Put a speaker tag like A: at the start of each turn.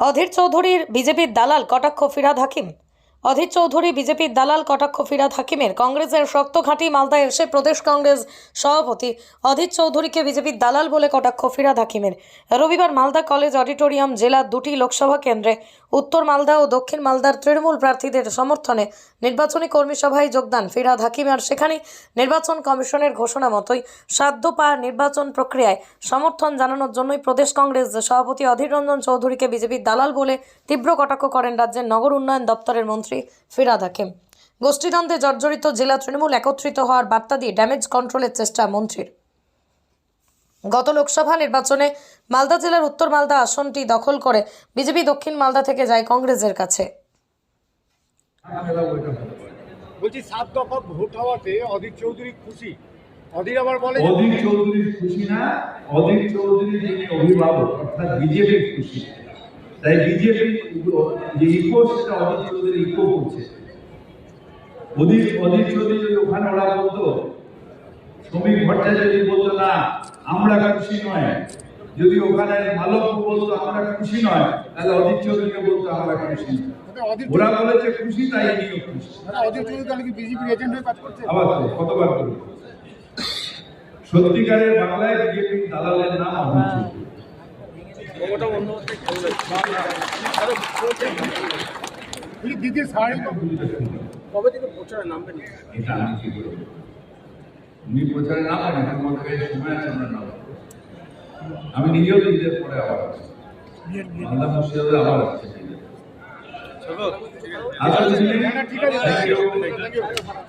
A: অধীর চৌধুরীর বিজেপির দালাল কটাক্ষ ফিরাদ হাকিম। অধীর চৌধুরী, বিজেপির দালাল কটাক্ষ, ফিরাদ হাকিমের। কংগ্রেসের শক্ত ঘাঁটি মালদায় এসে প্রদেশ কংগ্রেস সভাপতি অধীর চৌধুরীকে বিজেপির দালাল বলে কটাক্ষ, ফিরাদ হাকিমের। রবিবার মালদা কলেজ অডিটোরিয়াম জেলার দুটি লোকসভা কেন্দ্রে উত্তর মালদা ও দক্ষিণ মালদার তৃণমূল প্রার্থীদের সমর্থনে নির্বাচনী কর্মী সভায় যোগদান, ফিরাদ হাকিম। আর সেখানে নির্বাচন কমিশনের ঘোষণা মতোই সাধ্য পা নির্বাচন প্রক্রিয়ায় সমর্থন জানানোর জন্যই প্রদেশ কংগ্রেস সভাপতি অধীর রঞ্জন চৌধুরীকে বিজেপির দালাল বলে তীব্র কটাক্ষ করেন রাজ্যের নগর উন্নয়ন দপ্তরের মন্ত্রী ফিরাদ হাকিম। গোষ্ঠীদ্বন্দ্বে জর্জরিত জেলা তৃণমূল একত্রিত হওয়ার বার্তা দিয়ে ড্যামেজ কন্ট্রোলের চেষ্টা মন্ত্রীর। গত লোকসভা নির্বাচনে মালদা জেলার উত্তর মালদা আসনটি দখল করে বিজেপি দক্ষিণ মালদা থেকে যায় কংগ্রেসের কাছে।
B: বলছি সাত দফা ভোট হওয়াতে অধীর চৌধুরী খুশি? অধীর আবার বলে
C: অধীর চৌধুরী খুশি না অধীর চৌধুরী যিনি অভিভাবক অর্থাৎ বিজেপি খুশি। তাই বিজেপি যে ইকো সেটা চৌধুরী ইকো করছে। চৌধুরী যদি ওখানে ওরা বলতো শ্রমিক ভট্টাচার্য বলতো না আমরা খুশি নয়। যদি ওখানে মালক বলতো আমরা খুশি নয় তাহলে চৌধুরীকে বলতো আমরা খুশি নয়।
B: মানে
C: ওরা বলেছে খুশি তাই ইনিও খুশি
B: মানে চৌধুরী তাহলে কি বিজেপির এজেন্ট হয়ে কাজ করছে?
C: আবার কতবার করব সত্যিকারের বাংলায় বিজেপির দালালের নাম
B: বলছি দিদির শাড়ি কবে থেকে প্রচারে নামবেন?
C: আমি উনি প্রচারে না পারেন এখন সময় আছে আমরা নাম। আমি নিজেও নিজের পরে আবার আবার আচ্ছা
B: ঠিক আছে।